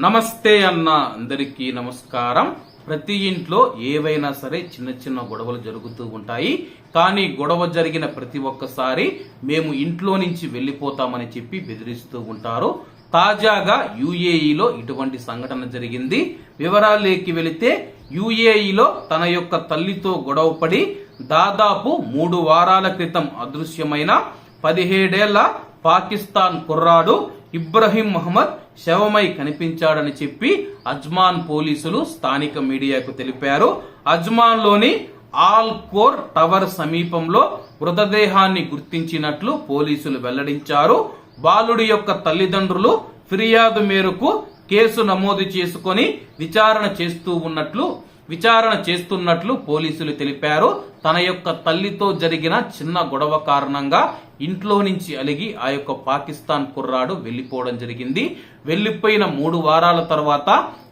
నమస్తే అన్న అందరికీ నమస్కారం. ప్రతి ఇంట్లో ఏవైనా సరే చిన్న చిన్న గొడవలు జరుగుతూ ఉంటాయి. కానీ గొడవ జరిగిన ప్రతి ఒక్కసారి మేము ఇంట్లో నుంచి వెళ్ళిపోతామని చెప్పి బెదిరిస్తూ ఉంటారు. తాజాగా యుఏఈలో ఇటువంటి సంఘటన జరిగింది. వివరాలేకి వెళితే యుఏఈలో తన యొక్క తల్లితో గొడవపడి దాదాపు మూడు వారాల క్రితం అదృశ్యమైన పదిహేడేళ్ళ పాకిస్తాన్ కుర్రాడు ఇబ్రహీం మహమ్మద్ శవమై కనిపించాడని చెప్పి అజ్మాన్ పోలీసులు స్థానిక మీడియాకు తెలిపారు. అజ్మాన్లోని ఆల్ కోర్ టవర్ సమీపంలో మృతదేహాన్ని గుర్తించినట్లు పోలీసులు వెల్లడించారు. బాలుడి యొక్క తల్లిదండ్రులు ఫిర్యాదు మేరకు కేసు నమోదు చేసుకొని విచారణ చేస్తూ ఉన్నట్లు విచారణ చేస్తున్నట్లు పోలీసులు తెలిపారు. తన యొక్క తల్లితో జరిగిన చిన్న గొడవ కారణంగా ఇంట్లో నుంచి అలిగి ఆ యొక్క పాకిస్తాన్ కుర్రాడు వెళ్ళిపోవడం జరిగింది. వెళ్ళిపోయిన మూడు వారాల తర్వాత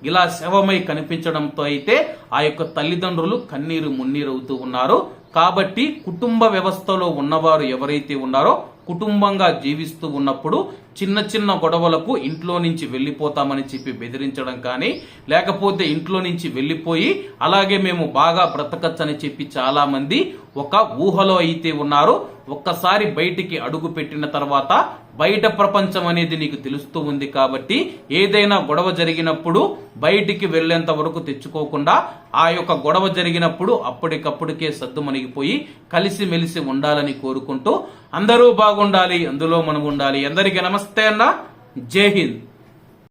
ఇలా శవమై కనిపించడంతో అయితే ఆ యొక్క తల్లిదండ్రులు కన్నీరు మున్నీరవుతూ ఉన్నారు. కాబట్టి కుటుంబ వ్యవస్థలో ఉన్నవారు ఎవరైతే ఉన్నారో కుటుంబంగా జీవిస్తూ ఉన్నప్పుడు చిన్న చిన్న గొడవలకు ఇంట్లో నుంచి వెళ్ళిపోతామని చెప్పి బెదిరించడం కానీ లేకపోతే ఇంట్లో నుంచి వెళ్ళిపోయి అలాగే మేము బాగా బ్రతకచ్చని చెప్పి చాలా మంది ఒక ఊహలో అయితే ఉన్నారు ఒక్కసారి బయటికి అడుగు పెట్టిన తర్వాత బయట ప్రపంచం అనేది నీకు తెలుస్తూ ఉంది కాబట్టి ఏదైనా గొడవ జరిగినప్పుడు బయటికి వెళ్ళేంత వరకు తెచ్చుకోకుండా ఆ యొక్క గొడవ జరిగినప్పుడు అప్పటికప్పటికే సద్దు మణిగిపోయి కలిసి మెలిసి ఉండాలని కోరుకుంటూ అందరూ బాగుండాలి అందులో మనం ఉండాలి. అందరికీ నమస్తే అన్న. జై హింద్.